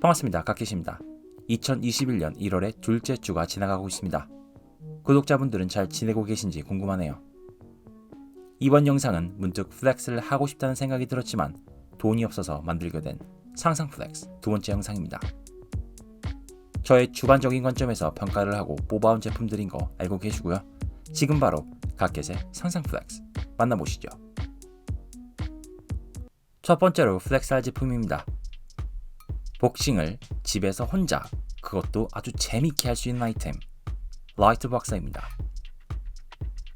반갑습니다. 각계십니다. 2021년 1월의 둘째 주가 지나가고 있습니다. 구독자분들은 잘 지내고 계신지 궁금하네요. 이번 영상은 문득 플렉스를 하고 싶다는 생각이 들었지만 돈이 없어서 만들게 된 상상 플렉스 두 번째 영상입니다. 저의 주관적인 관점에서 평가를 하고 뽑아온 제품들인 거 알고 계시고요. 지금 바로 각켓의 상상 플렉스 만나보시죠. 첫 번째로 플렉스할 제품입니다. 복싱을 집에서 혼자 그것도 아주 재밌게 할 수 있는 아이템 라이트 박사입니다.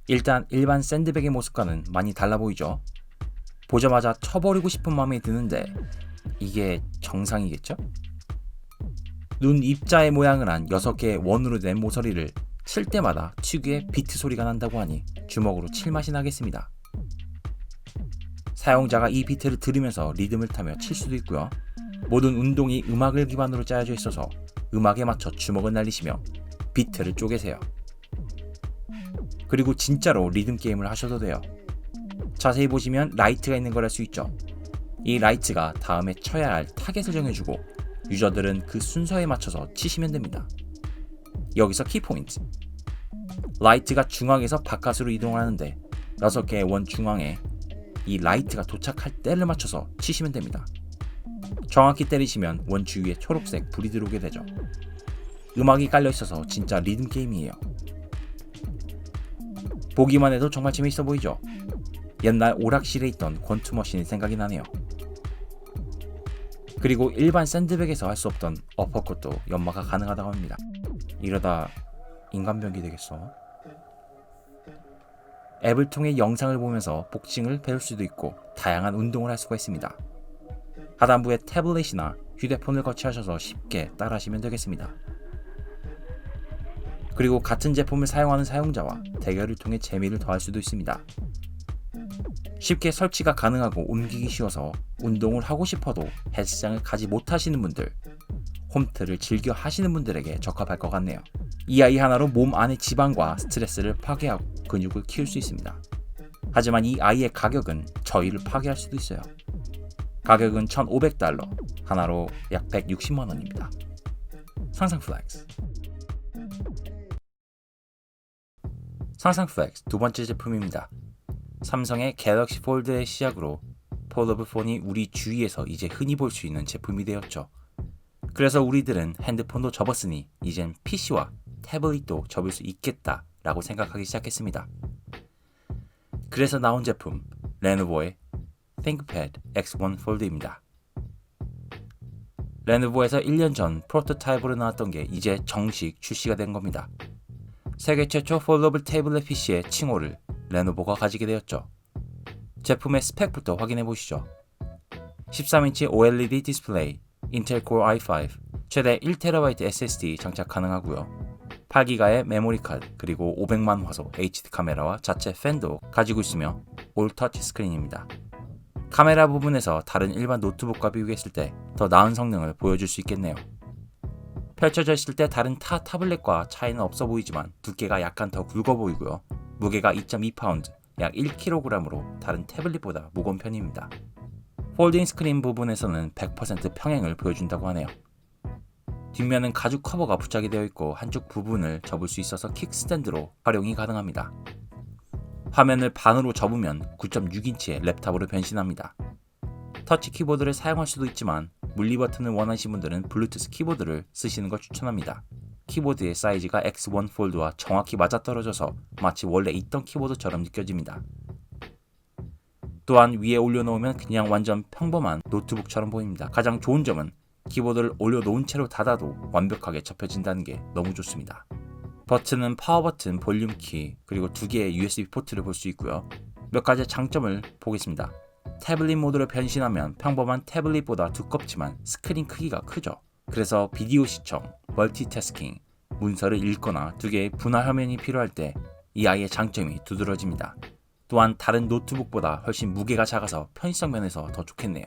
일단 일반 샌드백의 모습과는 많이 달라 보이죠? 보자마자 쳐버리고 싶은 마음이 드는데 이게 정상이겠죠? 눈 입자의 모양을 한 6개의 원으로 된 모서리를 칠 때마다 특유의 비트 소리가 난다고 하니 주먹으로 칠 맛이 나겠습니다. 사용자가 이 비트를 들으면서 리듬을 타며 칠 수도 있고요. 모든 운동이 음악을 기반으로 짜여져 있어서 음악에 맞춰 주먹을 날리시며 비트를 쪼개세요. 그리고 진짜로 리듬 게임을 하셔도 돼요. 자세히 보시면 라이트가 있는 걸 알 수 있죠. 이 라이트가 다음에 쳐야 할 타겟을 정해주고 유저들은 그 순서에 맞춰서 치시면 됩니다. 여기서 키포인트. 라이트가 중앙에서 바깥으로 이동하는데 6개의 원 중앙에 이 라이트가 도착할 때를 맞춰서 치시면 됩니다. 정확히 때리시면 원 주위에 초록색 불이 들어오게 되죠. 음악이 깔려 있어서 진짜 리듬 게임이에요. 보기만 해도 정말 재미있어 보이죠? 옛날 오락실에 있던 권투머신이 생각이 나네요. 그리고 일반 샌드백에서 할 수 없던 어퍼컷도 연마가 가능하다고 합니다. 이러다 인간병기 되겠어. 앱을 통해 영상을 보면서 복싱을 배울 수도 있고 다양한 운동을 할 수가 있습니다. 하단부에 태블릿이나 휴대폰을 거치하셔서 쉽게 따라하시면 되겠습니다. 그리고 같은 제품을 사용하는 사용자와 대결을 통해 재미를 더할 수도 있습니다. 쉽게 설치가 가능하고 옮기기 쉬워서 운동을 하고 싶어도 헬스장을 가지 못하시는 분들, 홈트를 즐겨 하시는 분들에게 적합할 것 같네요. 이 아이 하나로 몸 안의 지방과 스트레스를 파괴하고 근육을 키울 수 있습니다. 하지만 이 아이의 가격은 저희를 파괴할 수도 있어요. 가격은 1,500달러, 하나로 약 160만 원입니다. 상상 플렉스. 상상 플렉스 두 번째 제품입니다. 삼성의 갤럭시 폴드의 시작으로 폴더블 폰이 우리 주위에서 이제 흔히 볼 수 있는 제품이 되었죠. 그래서 우리들은 핸드폰도 접었으니 이젠 PC와 태블릿도 접을 수 있겠다 라고 생각하기 시작했습니다. 그래서 나온 제품 레노버의 ThinkPad X1 폴드입니다. 레노버에서 1년 전 프로토타입으로 나왔던 게 이제 정식 출시가 된 겁니다. 세계 최초 폴더블 태블릿 PC의 칭호를 레노버가 가지게 되었죠. 제품의 스펙부터 확인해 보시죠. 13인치 OLED 디스플레이, 인텔 코어 i5, 최대 1TB SSD 장착 가능하고요. 8기가의 메모리 카드, 그리고 500만 화소 HD 카메라와 자체 팬도 가지고 있으며 올 터치 스크린입니다. 카메라 부분에서 다른 일반 노트북과 비교했을 때 더 나은 성능을 보여줄 수 있겠네요. 펼쳐져 있을 때 다른 타 타블렛과 차이는 없어 보이지만 두께가 약간 더 굵어 보이고요. 무게가 2.2파운드, 약 1kg으로 다른 태블릿보다 무거운 편입니다. 폴딩 스크린 부분에서는 100% 평행을 보여준다고 하네요. 뒷면은 가죽 커버가 부착이 되어 있고 한쪽 부분을 접을 수 있어서 킥스탠드로 활용이 가능합니다. 화면을 반으로 접으면 9.6인치의 랩탑으로 변신합니다. 터치 키보드를 사용할 수도 있지만 물리 버튼을 원하시는 분들은 블루투스 키보드를 쓰시는 걸 추천합니다. 키보드의 사이즈가 X1 폴드와 정확히 맞아떨어져서 마치 원래 있던 키보드처럼 느껴집니다. 또한 위에 올려놓으면 그냥 완전 평범한 노트북처럼 보입니다. 가장 좋은 점은 키보드를 올려놓은 채로 닫아도 완벽하게 접혀진다는 게 너무 좋습니다. 버튼은 파워 버튼, 볼륨 키, 그리고 두 개의 USB 포트를 볼 수 있고요. 몇 가지 장점을 보겠습니다. 태블릿 모드로 변신하면 평범한 태블릿보다 두껍지만 스크린 크기가 크죠. 그래서 비디오 시청, 멀티태스킹, 문서를 읽거나 두 개의 분할 화면이 필요할 때 이 아이의 장점이 두드러집니다. 또한 다른 노트북보다 훨씬 무게가 작아서 편의성 면에서 더 좋겠네요.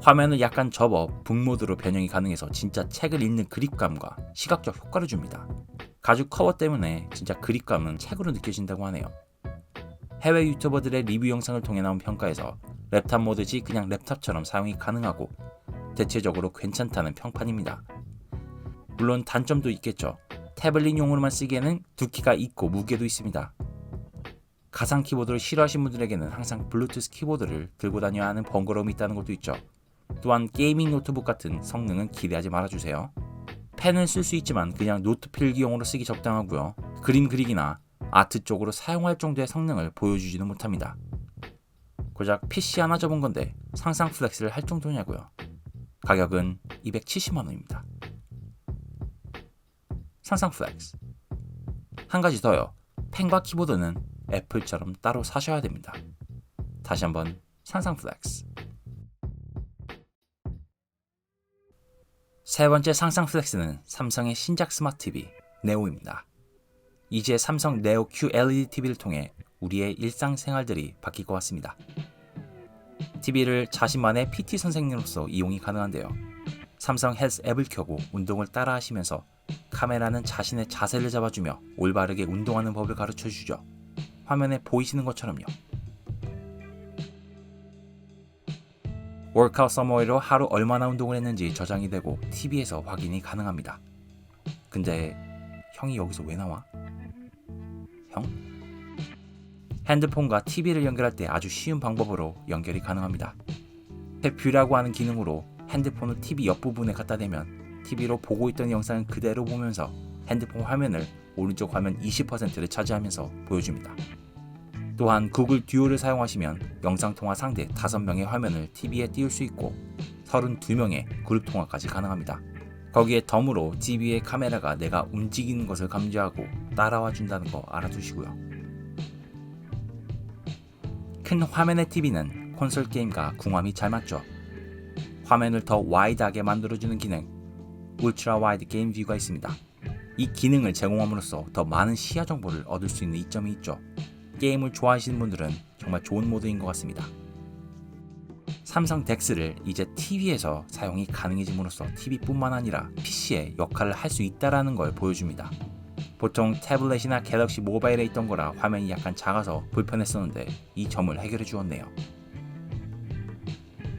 화면을 약간 접어 북모드로 변형이 가능해서 진짜 책을 읽는 그립감과 시각적 효과를 줍니다. 가죽 커버 때문에 진짜 그립감은 책으로 느껴진다고 하네요. 해외 유튜버들의 리뷰 영상을 통해 나온 평가에서 랩탑 모드지 그냥 랩탑처럼 사용이 가능하고 대체적으로 괜찮다는 평판입니다. 물론 단점도 있겠죠. 태블릿용으로만 쓰기에는 두께가 있고 무게도 있습니다. 가상 키보드를 싫어하시는 분들에게는 항상 블루투스 키보드를 들고 다녀야 하는 번거로움이 있다는 것도 있죠. 또한 게이밍 노트북 같은 성능은 기대하지 말아주세요. 펜을 쓸수 있지만 그냥 노트 필기용으로 쓰기 적당하고요. 그림 그리기나 아트 쪽으로 사용할 정도의 성능을 보여주지는 못합니다. 고작 PC 하나 접은 건데 상상 플렉스를 할 정도냐고요. 가격은 270만 원입니다. 상상 플렉스. 한 가지 더요. 펜과 키보드는 애플처럼 따로 사셔야 됩니다. 다시 한번 상상 플렉스. 세 번째 상상 플렉스는 삼성의 신작 스마트 TV 네오입니다. 이제 삼성 네오 QLED TV를 통해 우리의 일상생활들이 바뀔 것 같습니다. TV를 자신만의 PT 선생님으로서 이용이 가능한데요. 삼성 헬스 앱을 켜고 운동을 따라 하시면서 카메라는 자신의 자세를 잡아주며 올바르게 운동하는 법을 가르쳐 주죠. 화면에 보이시는 것처럼요. 월카웃 서머웨이로 하루 얼마나 운동을 했는지 저장이 되고 TV에서 확인이 가능합니다. 근데 형이 여기서 왜 나와? 형? 핸드폰과 TV를 연결할 때 아주 쉬운 방법으로 연결이 가능합니다. 뷰라고 하는 기능으로 핸드폰을 TV 옆부분에 갖다 대면 TV로 보고 있던 영상을 그대로 보면서 핸드폰 화면을 오른쪽 화면 20%를 차지하면서 보여줍니다. 또한 구글 듀오를 사용하시면 영상통화 상대 5명의 화면을 TV에 띄울 수 있고 32명의 그룹 통화까지 가능합니다. 거기에 덤으로 TV의 카메라가 내가 움직이는 것을 감지하고 따라와 준다는 거 알아두시고요. 큰 화면의 TV는 콘솔 게임과 궁합이 잘 맞죠. 화면을 더 와이드하게 만들어주는 기능, 울트라 와이드 게임 뷰가 있습니다. 이 기능을 제공함으로써 더 많은 시야 정보를 얻을 수 있는 이점이 있죠. 게임을 좋아하시는 분들은 정말 좋은 모드인 것 같습니다. 삼성 덱스를 이제 TV에서 사용이 가능해짐으로써 TV뿐만 아니라 PC에 역할을 할 수 있다라는 걸 보여줍니다. 보통 태블릿이나 갤럭시 모바일에 있던 거라 화면이 약간 작아서 불편했었는데 이 점을 해결해 주었네요.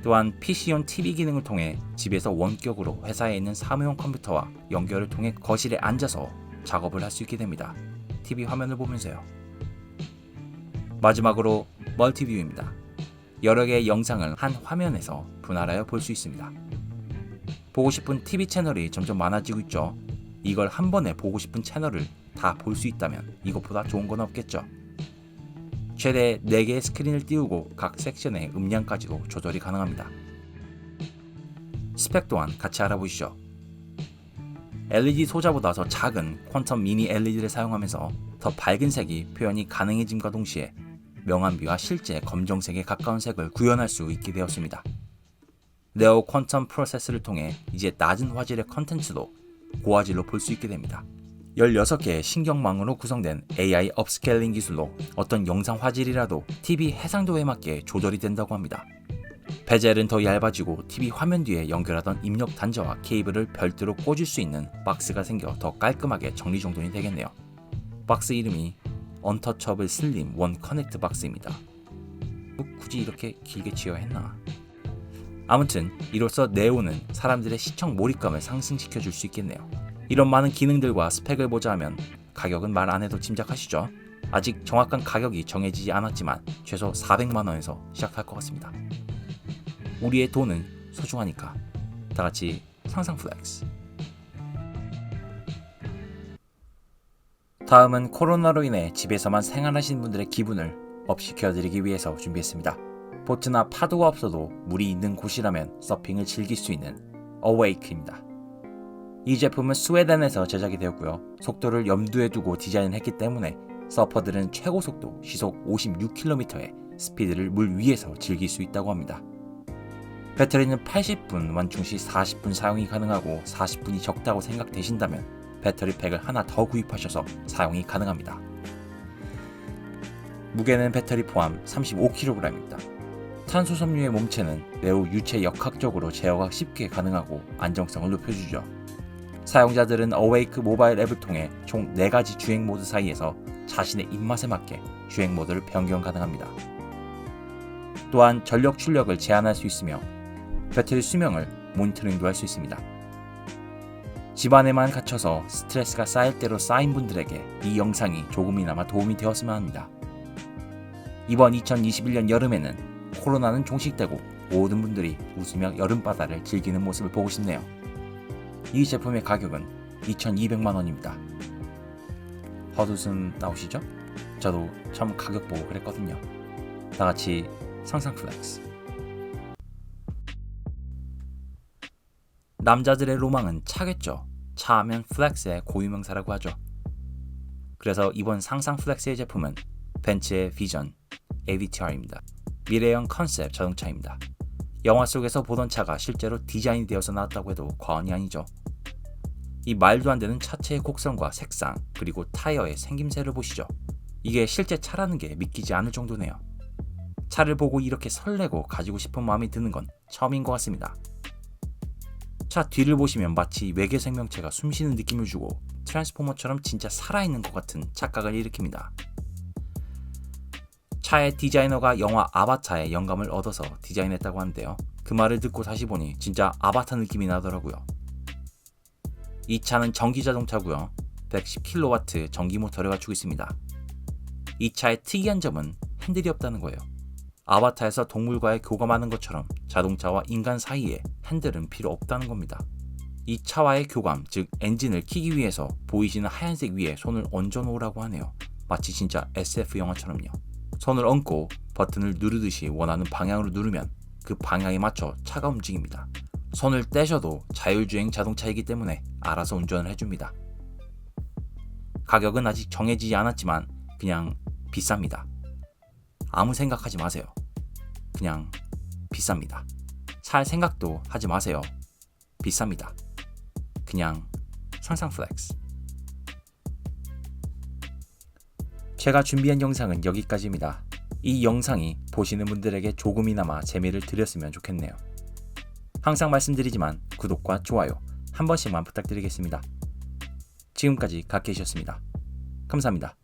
또한 PC용 TV 기능을 통해 집에서 원격으로 회사에 있는 사무용 컴퓨터와 연결을 통해 거실에 앉아서 작업을 할 수 있게 됩니다. TV 화면을 보면서요. 마지막으로 멀티뷰입니다. 여러 개의 영상을 한 화면에서 분할하여 볼 수 있습니다. 보고 싶은 TV 채널이 점점 많아지고 있죠. 이걸 한 번에 보고 싶은 채널을 다 볼 수 있다면 이것보다 좋은 건 없겠죠. 최대 4개의 스크린을 띄우고 각 섹션의 음량까지도 조절이 가능합니다. 스펙 또한 같이 알아보시죠. LED 소자보다 더 작은 퀀텀 미니 LED를 사용하면서 더 밝은 색이 표현이 가능해짐과 동시에 명암비와 실제 검정색에 가까운 색을 구현할 수 있게 되었습니다. 네오 퀀텀 프로세스를 통해 이제 낮은 화질의 컨텐츠도 고화질로 볼 수 있게 됩니다. 16개의 신경망으로 구성된 AI 업스케일링 기술로 어떤 영상 화질이라도 TV 해상도에 맞게 조절이 된다고 합니다. 베젤은 더 얇아지고 TV 화면 뒤에 연결하던 입력 단자와 케이블을 별도로 꽂을 수 있는 박스가 생겨 더 깔끔하게 정리정돈이 되겠네요. 박스 이름이 언터처블 슬림 원 커넥트 박스입니다. 뭐 굳이 이렇게 길게 지어야 했나? 아무튼 이로써 네오는 사람들의 시청 몰입감을 상승시켜 줄 수 있겠네요. 이런 많은 기능들과 스펙을 보자면 가격은 말 안 해도 짐작하시죠? 아직 정확한 가격이 정해지지 않았지만 최소 400만 원에서 시작할 것 같습니다. 우리의 돈은 소중하니까 다 같이 상상 플렉스. 다음은 코로나로 인해 집에서만 생활하시는 분들의 기분을 업시켜드리기 위해서 준비했습니다. 보트나 파도가 없어도 물이 있는 곳이라면 서핑을 즐길 수 있는 어웨이크입니다. 이 제품은 스웨덴에서 제작이 되었고요. 속도를 염두에 두고 디자인을 했기 때문에 서퍼들은 최고 속도 시속 56km의 스피드를 물 위에서 즐길 수 있다고 합니다. 배터리는 80분, 완충 시 40분 사용이 가능하고 40분이 적다고 생각되신다면 배터리팩을 하나 더 구입하셔서 사용이 가능합니다. 무게는 배터리 포함 35kg입니다. 탄소 섬유의 몸체는 매우 유체 역학적으로 제어가 쉽게 가능하고 안정성을 높여주죠. 사용자들은 어웨이크 모바일 앱을 통해 총 4가지 주행 모드 사이에서 자신의 입맛에 맞게 주행 모드를 변경 가능합니다. 또한 전력 출력을 제한할 수 있으며 배터리 수명을 모니터링도 할 수 있습니다. 집안에만 갇혀서 스트레스가 쌓일 대로 쌓인 분들에게 이 영상이 조금이나마 도움이 되었으면 합니다. 이번 2021년 여름에는 코로나는 종식되고 모든 분들이 웃으며 여름바다를 즐기는 모습을 보고 싶네요. 이 제품의 가격은 2,200만 원입니다. 헛웃음 나오시죠? 저도 처음 가격 보고 그랬거든요. 다 같이 상상 플렉스. 남자들의 로망은 차겠죠. 차하면 플렉스의 고유명사라고 하죠. 그래서 이번 상상 플렉스의 제품은 벤츠의 비전 AVTR입니다. 미래형 컨셉 자동차입니다. 영화 속에서 보던 차가 실제로 디자인이 되어서 나왔다고 해도 과언이 아니죠. 이 말도 안 되는 차체의 곡선과 색상 그리고 타이어의 생김새를 보시죠. 이게 실제 차라는 게 믿기지 않을 정도네요. 차를 보고 이렇게 설레고 가지고 싶은 마음이 드는 건 처음인 것 같습니다. 차 뒤를 보시면 마치 외계 생명체가 숨쉬는 느낌을 주고 트랜스포머처럼 진짜 살아있는 것 같은 착각을 일으킵니다. 차의 디자이너가 영화 아바타의 영감을 얻어서 디자인했다고 하는데요. 그 말을 듣고 다시 보니 진짜 아바타 느낌이 나더라고요. 이 차는 전기 자동차고요. 110kW 전기 모터를 갖추고 있습니다. 이 차의 특이한 점은 핸들이 없다는 거예요. 아바타에서 동물과의 교감하는 것처럼 자동차와 인간 사이에 핸들은 필요 없다는 겁니다. 이 차와의 교감, 즉 엔진을 키기 위해서 보이시는 하얀색 위에 손을 얹어 놓으라고 하네요. 마치 진짜 SF 영화처럼요. 손을 얹고 버튼을 누르듯이 원하는 방향으로 누르면 그 방향에 맞춰 차가 움직입니다. 손을 떼셔도 자율주행 자동차이기 때문에 알아서 운전을 해줍니다. 가격은 아직 정해지지 않았지만 그냥 비쌉니다. 아무 생각하지 마세요. 그냥 비쌉니다. 살 생각도 하지 마세요. 비쌉니다. 그냥 상상 플렉스. 제가 준비한 영상은 여기까지입니다. 이 영상이 보시는 분들에게 조금이나마 재미를 드렸으면 좋겠네요. 항상 말씀드리지만 구독과 좋아요 한 번씩만 부탁드리겠습니다. 지금까지 각케이셨습니다. 감사합니다.